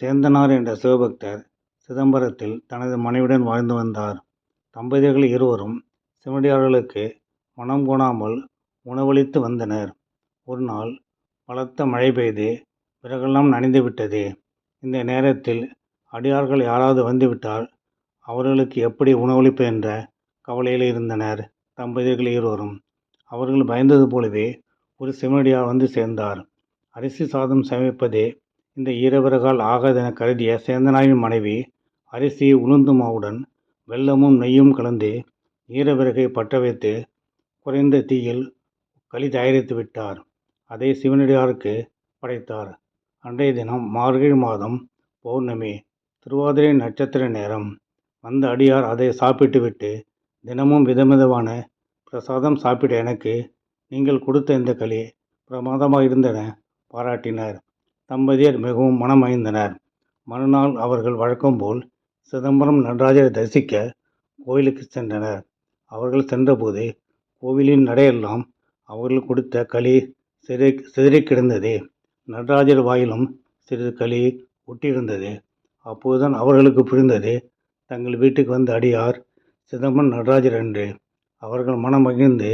சேந்தனார் என்ற சிவபக்தர் சிதம்பரத்தில் தனது மனைவியுடன் வாழ்ந்து வந்தார். தம்பதியர்கள் இருவரும் சிவனடியார்களுக்கு மனம் கோணாமல் உணவளித்து வந்தனர். ஒரு நாள் பலத்த மழை பெய்து பிறகெல்லாம் நனைந்து விட்டது. இந்த நேரத்தில் அடியார்கள் யாராவது வந்துவிட்டால் அவர்களுக்கு எப்படி உணவளிப்பு என்ற கவலையில் இருந்தனர் தம்பதியர்கள் இருவரும். அவர்கள் பயந்தது போலவே ஒரு சிவனடியார் வந்து சேர்ந்தார். அரிசி சாதம் சமைப்பதே இந்த ஈரவிறகால் ஆகாதென கருதிய சேந்தனாவின் மனைவி அரிசி உளுந்து மாவுடன் வெல்லமும் நெய்யும் கலந்து ஈரவிறகை பற்ற வைத்து குறைந்த தீயில் களி தயாரித்து விட்டார். அதை சிவனடியாருக்கு படைத்தார். அன்றைய தினம் மார்கழி மாதம் பௌர்ணமி திருவாதிரை நட்சத்திர நேரம். வந்த அடியார் அதை சாப்பிட்டுவிட்டு தினமும் விதவிதமான பிரசாதம் சாப்பிட்ட எனக்கு நீங்கள் கொடுத்த இந்த களி பிரமாதமாக இருந்தென பாராட்டினர். தம்பதியர் மிகவும் மனம் அய்ந்தனர் மறுநாள் அவர்கள் வழக்கம்போல் சிதம்பரம் நடராஜரை தரிசிக்க கோயிலுக்கு சென்றனர். அவர்கள் சென்றபோது கோவிலின் நடையெல்லாம் அவர்கள் கொடுத்த களி சிதறி கிடந்தது. நடராஜர் வாயிலும் சிறிது களி ஒட்டியிருந்தது. அப்போதுதான் அவர்களுக்கு புரிந்தது தங்கள் வீட்டுக்கு வந்த அடியார் சிதம்பரம் நடராஜர் என்று. அவர்கள் மனம் மகிழ்ந்து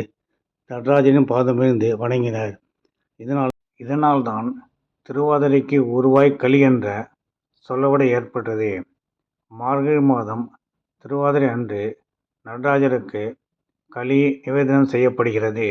நடராஜரின் பாதமிருந்து வணங்கினர். இதனால் இதனால்தான் திருவாதிரைக்கு ஒருவாய் களி என்ற சொலவடை ஏற்பட்டது. மார்கழி மாதம் திருவாதிரை அன்று நடராஜருக்கு களி நிவேதனம் செய்யப்படுகிறது.